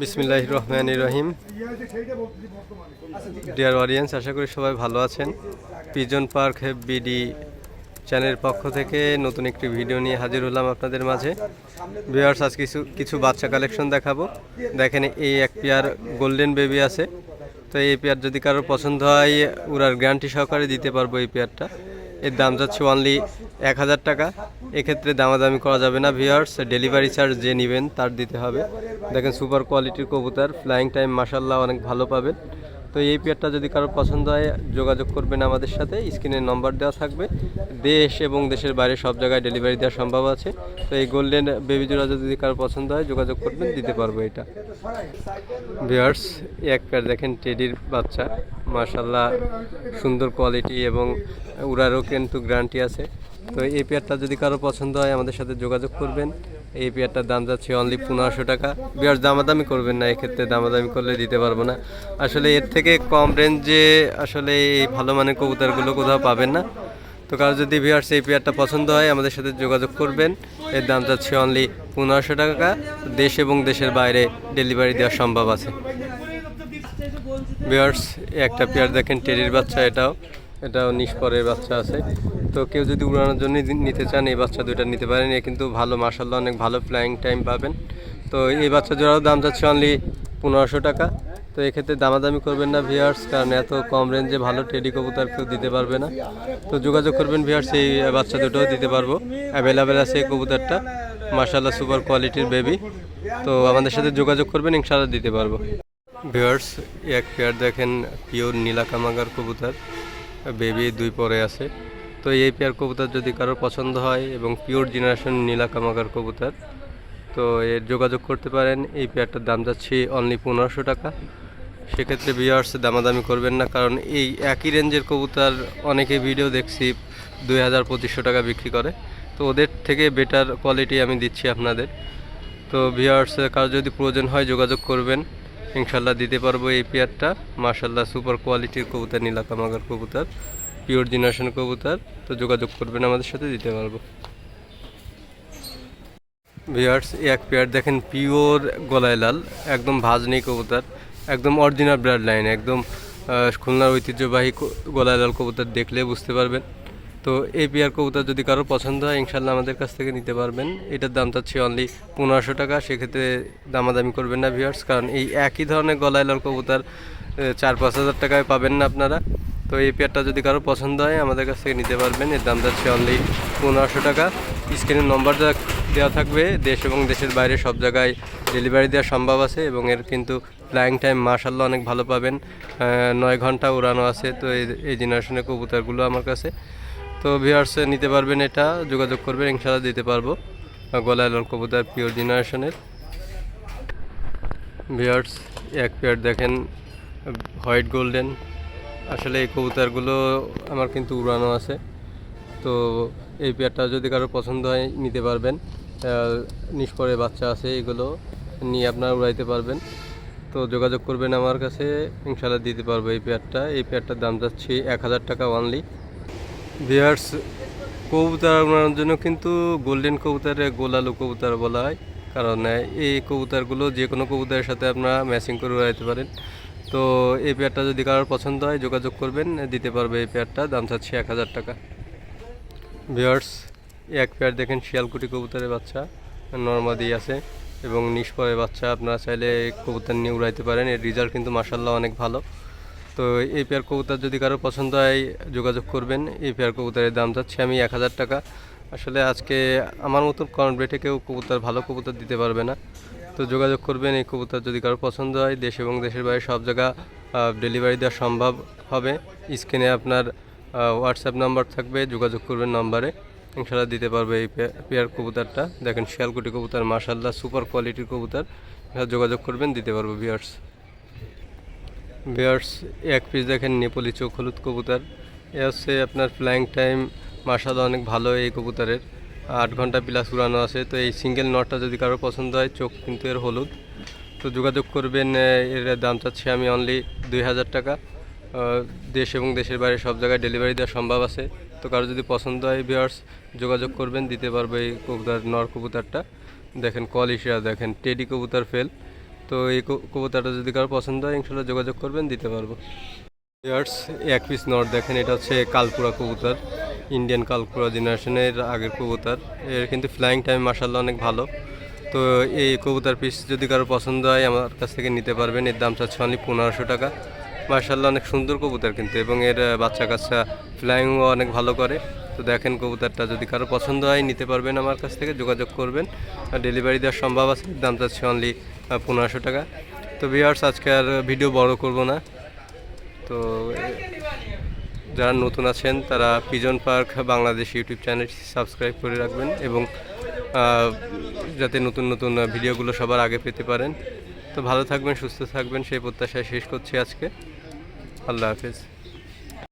বিসমিল্লাহ রহমান রহিম। ডিয়ার অডিয়েন্স আশা করি সবাই ভালো আছেন। পিজন পার্ক বিডি চ্যানেলের পক্ষ থেকে নতুন একটি ভিডিও নিয়ে হাজির হলাম আপনাদের মাঝে। ভিউয়ার্স আজ কিছু কিছু বাচ্চা কালেকশন দেখাবো। দেখেন, এই এক পেয়ার গোল্ডেন বেবি আছে। তো এই পেয়ার যদি কারোর পছন্দ হয়, উড়ার গ্যারান্টি সহকারে দিতে পারব এই পেয়ারটা এর দাম যাচ্ছে অনলি এক হাজার টাকা। এক্ষেত্রে দামাদামি করা যাবে না ভিউয়ার্স ডেলিভারি চার্জ যে নেবেন, তার দিতে হবে। দেখেন সুপার কোয়ালিটির কবুতর ফ্লাইং টাইম মাসাল্লাহ অনেক ভালো পাবেন। তো এই পেয়ারটা যদি কারও পছন্দ হয়, যোগাযোগ করবেন আমাদের সাথে। স্ক্রিনে নম্বর দেওয়া থাকবে। দেশ এবং দেশের বাইরে সব জায়গায় ডেলিভারি দেওয়া সম্ভব আছে। তো এই গোল্ডেন বেবি জোড়া যদি কারও পছন্দ হয়, যোগাযোগ করবেন, দিতে পারব এটা। ভিউয়ার্স এক পেয়ার দেখেন টেডির বাচ্চা। মাশাল্লাহ সুন্দর কোয়ালিটি এবং উড়ারও কিন্তু গ্যারান্টি আছে। তো এই পেয়ারটা যদি কারও পছন্দ হয়, আমাদের সাথে যোগাযোগ করবেন। এই পেয়ারটার দাম যাচ্ছে অনলি পনেরোশো টাকা। বিয়ার দামাদামি করবেন না, এক্ষেত্রে দামাদামি করলে দিতে পারব না। আসলে এর থেকে কম রেঞ্জে আসলে এই ভালো মানের কবুতরগুলো কোথাও পাবেন না। তো কারও যদি ভিউয়ার্স এই পেয়ারটা পছন্দ হয়, আমাদের সাথে যোগাযোগ করবেন। এর দাম যাচ্ছে অনলি পনেরোশো টাকা। দেশ এবং দেশের বাইরে ডেলিভারি দেওয়া সম্ভব আছে। ভিউয়ার্স একটা পেয়ার দেখেন টেরির বাচ্চা এটাও। এটাও নিষ্পরের বাচ্চা আছে। তো কেউ যদি উড়ানোর জন্য নিতে চান, এই বাচ্চা দুইটা নিতে পারেন। এ কিন্তু ভালো মার্শাল্লাহ অনেক ভালো ফ্লাইং টাইম পাবেন। তো এই বাচ্চা জোড়াও দাম যাচ্ছে অনলি পনেরোশো টাকা। তো এক্ষেত্রে দামাদামি করবেন না ভিউয়ার্স কারণ এত কম রেঞ্জে ভালো টেডি কবুতর কেউ দিতে পারবে না। তো যোগাযোগ করবেন ভিউয়ার্স এই বাচ্চা দুটোও দিতে পারব। অ্যাভেলেবেল আছে এই কবুতরটা। মার্শাল্লাহ সুপার কোয়ালিটির বেবি তো আমাদের সাথে যোগাযোগ করবেন, ইনশাআল্লাহ দিতে পারব। ভিউয়ার্স, এক পেয়ার দেখেন পিওর নীলাকামাগার কবুতর, বেবি দুই পরে আছে। তো এই পেয়ার কবুতর যদি কারোর পছন্দ হয় এবং পিওর জেনারেশন নীলাকামাগার কবুতর, তো এর যোগাযোগ করতে পারেন। এই পেয়ারটার দাম যাচ্ছে অনলি পনেরোশো টাকা। সেক্ষেত্রে ভিউয়ার্স, দামাদামি করবেন না, কারণ এই একই রেঞ্জের কবুতর অনেকে ভিডিও দেখছি দুই হাজার পঁচিশশো টাকা বিক্রি করে। তো ওদের থেকে বেটার কোয়ালিটি আমি দিচ্ছি আপনাদের। তো ভিউয়ার্স, কারও যদি প্রয়োজন হয় যোগাযোগ করবেন। ইনশাল্লাহ দিতে পারব এই পেয়ারটা। মাশাল্লাহ সুপার কোয়ালিটির কবুতর নীলাকামাগার কবুতর পিওর জেনারেশন কবুতর। তো যোগাযোগ করবেন আমাদের সাথে, দিতে পারব। ভিউয়ার্স এক পেয়ার দেখেন পিওর গলায় লাল, একদম ভাজনি কবুতর, একদম অরিজিনাল ব্লাড লাইন একদম খুলনার ঐতিহ্যবাহী গলায় লাল কবুতর দেখলে বুঝতে পারবেন। তো এই পেয়ার কবুতর যদি কারও পছন্দ হয় ইনশাল্লাহ আমাদের কাছ থেকে নিতে পারবেন। এটার দাম চাচ্ছি অনলি পনেরোশো টাকা, সেক্ষেত্রে দামাদামি করবেন না ভিউয়ার্স কারণ এই একই ধরনের গলায় লাল কবুতর চার পাঁচ হাজার টাকায় পাবেন না আপনারা। তো এই পেয়ারটা যদি কারও পছন্দ হয়, আমাদের কাছ থেকে নিতে পারবেন। এর দাম যাচ্ছে অনলি পনেরোশো টাকা। স্ক্রিনের নম্বর দেওয়া থাকবে। দেশ এবং দেশের বাইরে সব জায়গায় ডেলিভারি দেওয়া সম্ভব আছে এবং এর কিন্তু ফ্লাইং টাইম মার্শাল্লাহ অনেক ভালো পাবেন। নয় ঘণ্টা উড়ানো আছে, তো এই এই জেনারেশনের কবুতরগুলো আমার কাছে। তো ভিউয়ার্স নিতে পারবেন এটা, যোগাযোগ করবেন ইনশাল্লাহ দিতে পারব। গলায় লাল কবুতর পিওর জেনারেশনের ভিউয়ার্স এক পেয়ার দেখেন হোয়াইট গোল্ডেন আসলে এই কবুতারগুলো আমার কিন্তু উড়ানো আছে। তো এই পেয়ারটা যদি কারও পছন্দ হয়, নিতে পারবেন। নিষ্পরে বাচ্চা আছে এগুলো, নিয়ে আপনারা উড়াইতে পারবেন। তো যোগাযোগ করবেন আমার কাছে ইনশাল্লাহ দিতে পারব এই পেয়ারটা এই পেয়ারটার দাম যাচ্ছে এক হাজার টাকা অনলি ভিয়ার্স কবুতর উড়ানোর জন্য কিন্তু গোল্ডেন কবুতরে গোলালু কবুতর বলা হয়। কারণ এই কবুতরগুলো যে কোনো কবুতরের সাথে আপনারা ম্যাচিং করে উড়াইতে পারেন। তো এই পেয়ারটা যদি কারোর পছন্দ হয়, যোগাযোগ করবেন, দিতে পারবে এই পেয়ারটা, দাম চাচ্ছে এক হাজার টাকা। ভিওর্স এক পেয়ার দেখেন শিয়ালকুটি কবুতরের বাচ্চা, নর্মাদি আছে এবং নিষ্পরের বাচ্চা। আপনারা চাইলে কবুতর নিয়ে উড়াইতে পারেন, এর রেজাল্ট কিন্তু মাসাল্লাহ অনেক ভালো। তো এই পেয়ার কবুতর যদি কারও পছন্দ হয়, যোগাযোগ করবেন। এই পেয়ার কবুতরের দাম যাচ্ছে আমি এক হাজার টাকা। আসলে আজকে আমার মতন কনভেটে কেউ কবুতর, ভালো কবুতর দিতে পারবে না। তো যোগাযোগ করবেন, এই কবুতর যদি কারও পছন্দ হয়, দেশ এবং দেশের বাইরে সব জায়গা ডেলিভারি দেওয়া সম্ভব হবে। স্ক্রিনে আপনার হোয়াটসঅ্যাপ নাম্বার থাকবে, যোগাযোগ করবেন নাম্বারে। ইনশাল্লাহ দিতে পারবে এই পেয়ার কবুতরটা। দেখেন শিয়ালকুটি কবুতর মাশাল্লাহ সুপার কোয়ালিটির কবুতর। যোগাযোগ করবেন, দিতে পারব ভিউয়ার্স ভিউয়ার্স এক পিস দেখেন, নেপালি চোখ, হলুদ কবুতর। এ হচ্ছে আপনার ফ্লাইং টাইম মার্শাল অনেক ভালো এই কবুতরের। আট ঘণ্টা প্লাস উড়ানো আছে। তো এই সিঙ্গেল নটটা যদি কারও পছন্দ হয়, চোখ কিন্তু এর হলুদ। তো যোগাযোগ করবেন এর দাম চাচ্ছি আমি অনলি দুই হাজার টাকা। দেশ এবং দেশের বাইরে সব জায়গায় ডেলিভারি দেওয়া সম্ভব আছে। তো কারও যদি পছন্দ হয় ভিউয়ার্স যোগাযোগ করবেন, দিতে পারবে এই কবুতার, নর কবুতারটা। দেখেন কলিশিয়া দেখেন টেডি কবুতার ফেল তো এই কবু- কবুতরটা যদি কারও পছন্দ হয় ইনশাল্লাহ যোগাযোগ করবেন, দিতে পারব। ইয়ার্স এক পিস নট দেখেন, এটা হচ্ছে কালপুরা কবুতর ইন্ডিয়ান কালপুরা জেনারেশনের আগের কবুতর। এর কিন্তু ফ্লাইং টাইম মার্শাল্লাহ অনেক ভালো। তো এই কবুতর পিস যদি কারও পছন্দ হয়, আমার কাছ থেকে নিতে পারবেন। এর দাম চাচ্ছে অনলি পনেরোশো টাকা। মার্শাল্লাহ অনেক সুন্দর কবুতর কিন্তু, এবং এর বাচ্চা কাচ্চা ফ্লাইংও অনেক ভালো করে। তো দেখেন কবুতরটা যদি কারও পছন্দ হয়, নিতে পারবেন আমার কাছ থেকে, যোগাযোগ করবেন। আর ডেলিভারি দেওয়ার সম্ভব আছে দাম চাচ্ছে অনলি পনেরোশো টাকা। তো বিয়ার্স আজকে আর ভিডিও বড় করব না। তো, যারা নতুন আছেন, তারা pigeon park Bangladesh YouTube channel subscribe করে রাখবেন এবং যাতে নতুন নতুন ভিডিওগুলো সবার আগে পেতে পারেন। তো ভালো থাকবেন, সুস্থ থাকবেন, সেই প্রত্যাশায় শেষ করছি আজকে। আল্লাহ হাফেজ।